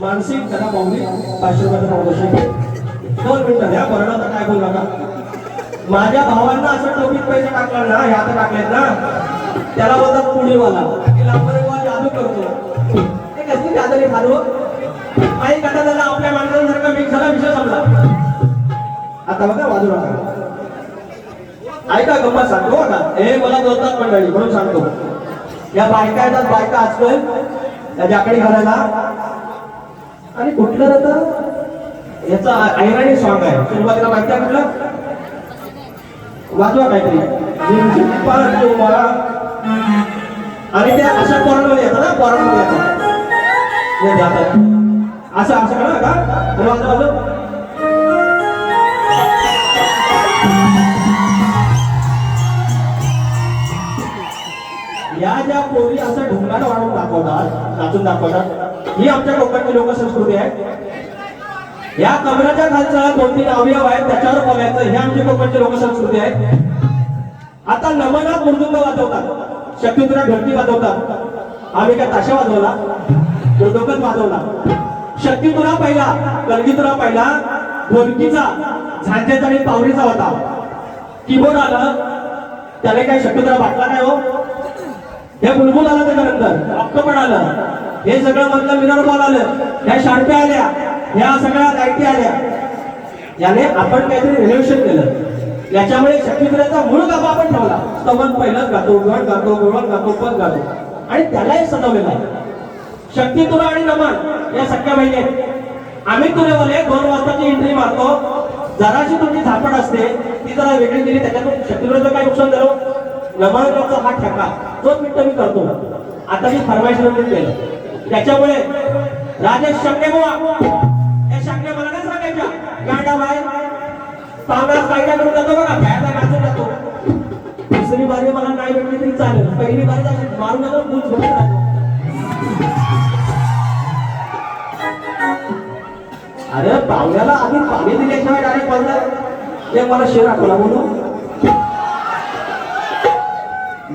मानसिक त्यांना पाहुणे पाचशे रुपयाचं पावदर्शन दोन मिनिटं द्या बरं काय बोलू नका. माझ्या भावांना असं टोपीत पैसे टाकला ना ह्या तर टाकलेत ना त्याला बोलतात पुणेवाला. जादू करतो. ते कसली जादरी खालू काही कथा झाला आपल्या माणसांसारखा मिक्स झाला विषय संपला. आता बघा वाजू नका. ऐका गप्पा सांगतो बघा. हे मला बोलतात मंडळी म्हणून सांगतो. या बायका येतात बायका आजकाल त्या जाकडी घालायला. आणि कुठलं तर याचा ऐराणी सॉंग आहे. सुरुवातीला माहिती आहे कुठलं? वाजवा काहीतरी. आणि त्या अशा पोरांमध्ये येतात ना पोरांमध्ये येतात. असं असं करा का? आणि वाजवा. या ज्या पोरी असं ढोंगाला वाढून दाखवतात नाचून दाखवतात ही आमच्या लोकांची लोकसंस्कृती आहे. या कमराच्या खालचा दोन तीन अवयव आहेत त्याच्यावर बघायचं ही आमची कोकणची लोकसंस्कृती आहे. आता नमनात मृदुंग वाजवतात शक्तीतुरा ढोलकी वाजवतात आम्ही काय ताशा वाजवला? मृदुंगच वाजवला. शक्तीतुरा पहिला कलगीतुरा पहिला ढोलकीचा झांजेचा आणि पावरीचा होता. किबोर्ड आलं त्याने काय शक्तीतुरा वाटला नाही हो? हे बुलबुल आलं त्याच्यानंतर ऑक्टोपड आलं हे सगळं मधलं मिनर बॉल आलं. ह्या शार्प्या आल्या. ह्या सगळ्या लाईटी आल्या. याने आपण काहीतरी रिलेशन केलं. याच्यामुळे शक्तीपुराचा मूळ गाभा आपण ठेवला. स्तवन पहिलंच गातो गण गातो गोळण गातो पद गातो. आणि त्यालाही सजवलेला शक्ती तुला आणि नमन या सख्या बहिणी आहेत आम्ही तुरेवाले दोन वाजताची एंट्री मारतो. जराशी तुमची झापड असते ती जरा वेगळी दिली त्याच्यातून शक्तीपुराचं काय नुकसान झालं? नमनचा हा ठेका दोन मिनिटं मी करतो. आता मी फरमाईश नोंदणी केलं त्याच्यामुळे राजेश शंके बुवा या शंके मला काय सांगायच्या. गांडा बाय पावना कायदा करून जातो बघा बाहेरला नाचून जातो. दुसरी बारी मला नाही भेटली तरी चालेल. पहिली बारी जाते मारून जातो गुंज भरून राहतो अरे पाहुण्याला आधी पाणी दिल्याशिवाय डायरेक्ट पडलं ते मला शेर आठवला म्हणून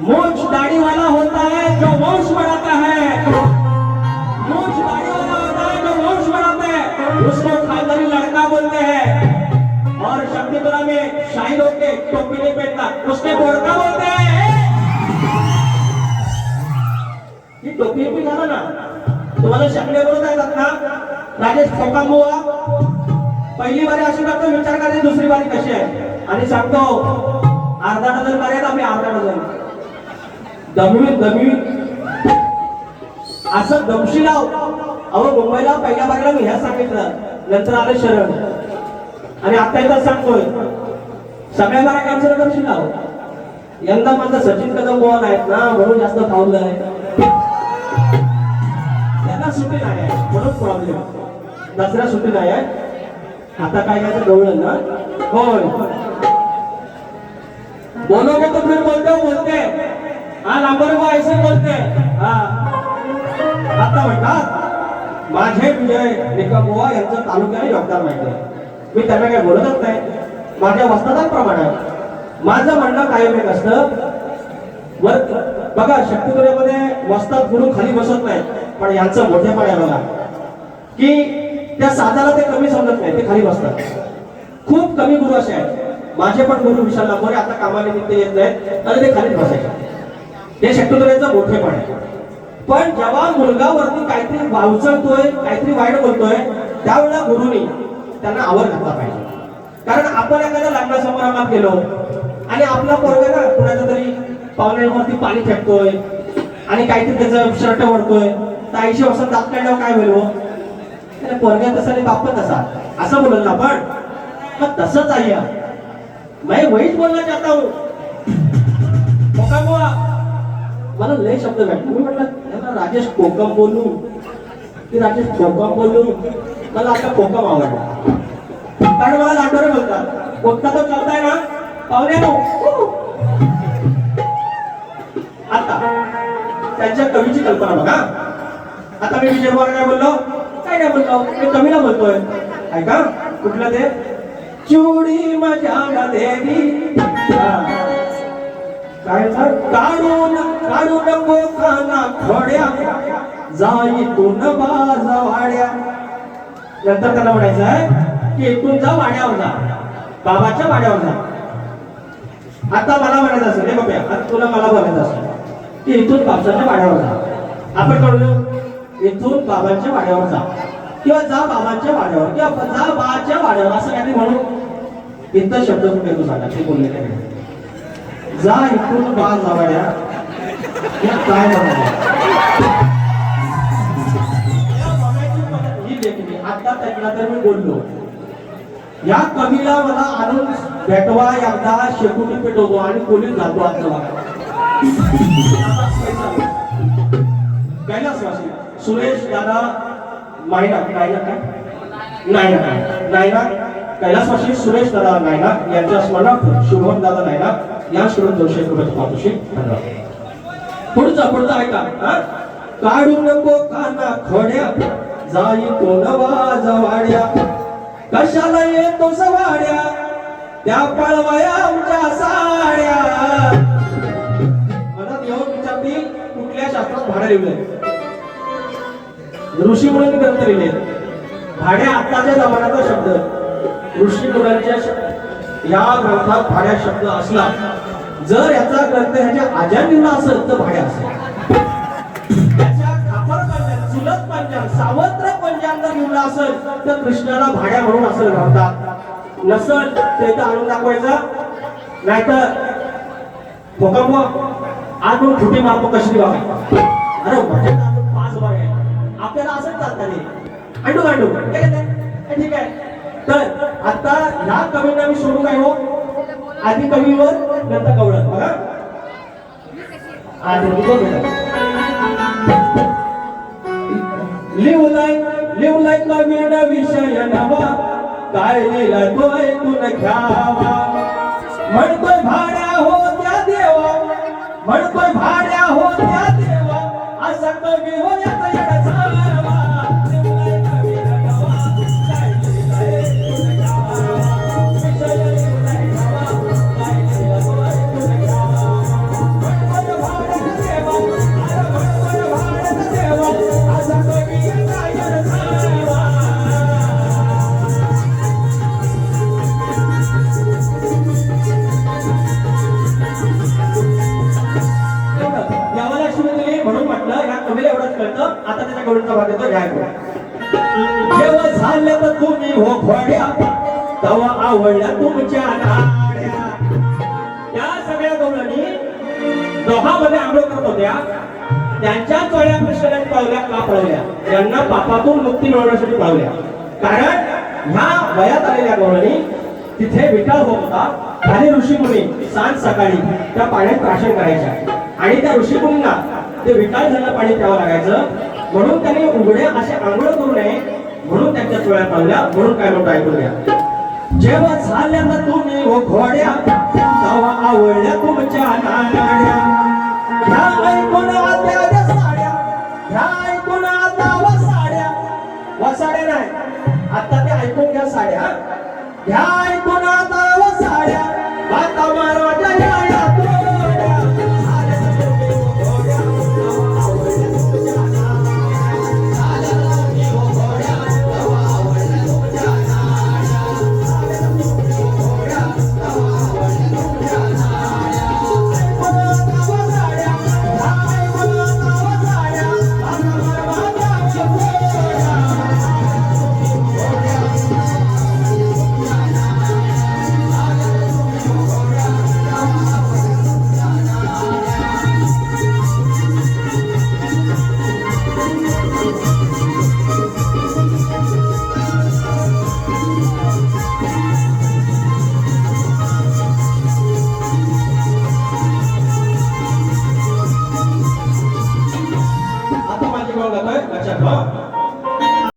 मूछ दाढ़ी वाला होता है जो वंश बढ़ाता है। मूछ दाढ़ी वाला होता है जो वंश बढ़ाता है। उसको खानदानी लड़का बोलते हैं। और शक्तिपुरा में शाही लोग के टोपी नहीं पहनता उसके बोड़का बोलते हैं। ही टोपी भी घाला ना तुम्हाला शकले बोलत आहेत ना राजेश खोकामुआ पहिली बारी अशी करतो विचार करायची दुसरी बारी कशी आहे? आणि सांगतो अर्धा डझन करायचा मी अर्धा डझन. दमवीत दमवीत असं दमशी लाव अहो मुंबईला पहिल्या बाजूला मी ह्या सांगितलं. नंतर आलं शरण. आणि आता एकदा सांगतोय. सगळ्या बारा दमशी लाव यंदा माझा सचिन कदम बोल आहेत ना म्हणून जास्त थांबलंय त्यांना सुट्टी नाही आहे म्हणून प्रॉब्लेम दसऱ्या सुट्टी नाही आहे. आता काय काय तर ना? होय. बोलोगे तो फिर बोलते बोलते. हा नंबर को ऐसे बोलते हा. आता म्हणतात माझे विजय निकम बुवा यांचं तालुक्याने योगदान माहिती आहे. मी त्यांना काही बोलतच नाही. माझ्या वस्तादांप्रमाणे माझं म्हणणं कायम एक असतं वर बघा शक्तिपुरेमध्ये वस्तात गुरु खाली बसत नाही पण यांचं मोठेपण आहे बघा. की त्या साधाला ते कमी समजत नाही ते खाली बसतात. खूप कमी गुरु असे आहेत. माझे पण गुरु विशाल लांबोरे आता कामानिमित्त येत नाहीत आणि ते खालीच बसायचे. ते शक्तिपुरेचं मोठेपण आहे. पण जेव्हा मुलगा वरती काहीतरी वावचळतोय काहीतरी वाईट बोलतोय त्यावेळेला गुरुनी त्यांना आवर घातला पाहिजे. कारण आपण एखाद्या लग्न समारंभात गेलो आणि आपला पोरगा ना कुणाच्या तरी पाहुण्यांवरती पाणी फेकतोय आणि काहीतरी त्याचं शर्ट वरतोय तर ऐंशी वर्षात दात काढल्यावर काय होईल हो? पोरगा तसा आणि बाप तसा. असं बोलल ना आपण. मग तसंच आहे मी वहीच बोलला जाता हूँ. हो. का बुवा, मला लय शब्द भेटला. मी म्हटलं याला राजेश कोकम बोलू? की राजेश कोकम बोलू? मला आता कोकम आवडला. कारण मला लांडोरे बोलतात. कोकता तो चालताय ना? पाहुण्यानो आता त्यांच्या कवीची कल्पना बघा. आता मी विजय कुमार काय बोललो. काय नाही बोललो? मी कवीला बोलतोय. ऐका कुठलं ते? चुडी माझ्या देवी काढून काढून बोकाना खोड्या. जाईतून बाजा वाड्या. नंतर त्याला म्हणायचं आहे की इथून जा वाड्यावर जा बाबाच्या वाड्यावर जा आता मला म्हणायचं असेल हे बघूया. आता तुला मला म्हणायचं असेल की इथून बाबाच्या वाड्यावर जा. आपण कळलो इथून बाबांच्या वाड्यावर जा. किंवा जा बाबांच्या वाड्यावर किंवा जा बाच्या वाड्यावर असं काहीतरी म्हणून. इथं शब्द कुठे येतो सांगा ते बोललेले नाही. जा इथून बा जावाड्या या. काय म्हणाले ही आता त्यांना तर मी बोललो. या कवीला मला आणून भेटवा एकदा शेकुटी पेटवतो आणि पोलीस जातो आता सुरेश दादा मायना नायना काय? नायना नायना. कैलासवाशी सुरेश दादा नायना यांच्या स्मरणार्थ शुभम दादा नायना. या शुभम जोशी कृपया पाठवशी धन्यवाद. पुढचा पुढचा ऐका. काढू नको काना खोड्या. जाई तो नवाज वाड्या. कशाला येतो सवाड्या? त्या पळवाया आमच्या साड्या. मनात येऊन विचारतील कुठल्या शास्त्रात भाड्या लिहिलंय ऋषी मुलांनी ग्रंथ लिहिले. भाड्या आत्ताच्या जमान्याचा शब्द. ऋषी मुलांच्या या ग्रंथात भाड्या शब्द असला जर याचा ग्रंथ ह्याच्या आज्या लिहिला असेल तर भाड्या असेल. त्याच्या खापर पंजाब चुलत पंजाब सावत्र पंजाब जर लिहिला असेल तर कृष्णाला भाड्या म्हणून असेल ग्रंथात नसल तर इथं आणून दाखवायचं. नाहीतर भोकांबो आज म्हणून फुटी मारतो कशी बघा अरे म्हणजे पाच भाग आहे आपल्याला असंच चालतं नाही अंडू अंडू ठीक आहे. तर आता ह्या कवींना मी सोडू काय हो. आधी कवीवर नंतर कवळत. बघा. आधी तुझं बेटा लिवलाय लिवलाय कवीन विषय नवा काय लिहिला तो ऐकून घ्यावा. म्हणतोय भाडे म्हणून म्हटलं या कवीला एवढंच कळतं. आता त्याच्या कवीचा भाग येतो गायब जेव्हा झालं तर तुम्ही हो घोड्या तवा आवडल्या तुमच्या त्या सगळ्या गवळणी दोहामध्ये आंघोळ करत होत्या. त्यांच्या चोळ्या कृष्णाने पावल्या का पळवल्या? त्यांना पापातून मुक्ती मिळवण्यासाठी पावल्या. कारण ह्या वयात आलेल्या गवळणी तिथे विटाळ होत. होता आणि ऋषीमुनी सांज सकाळी त्या पाण्यात प्राशन करायच्या. आणि त्या ऋषीमुनींना ते विकास झालं पाणी प्यावं लागायचं. म्हणून त्यांनी उघड्या असे आंघोळ करू नये. म्हणून त्यांच्या चोळ्या पाळल्या. म्हणून काय म्हणतो ऐकून घ्या. जेव्हा झाल्या ना तुम्ही हो घोड्या तेव्हा आवडल्या तुमच्या नाड्या ह्या ऐकून आत्या साड्या. ह्या ऐकून आता व साड्या. व साड्या नाही. आता ते ऐकून घ्या साड्या. ह्या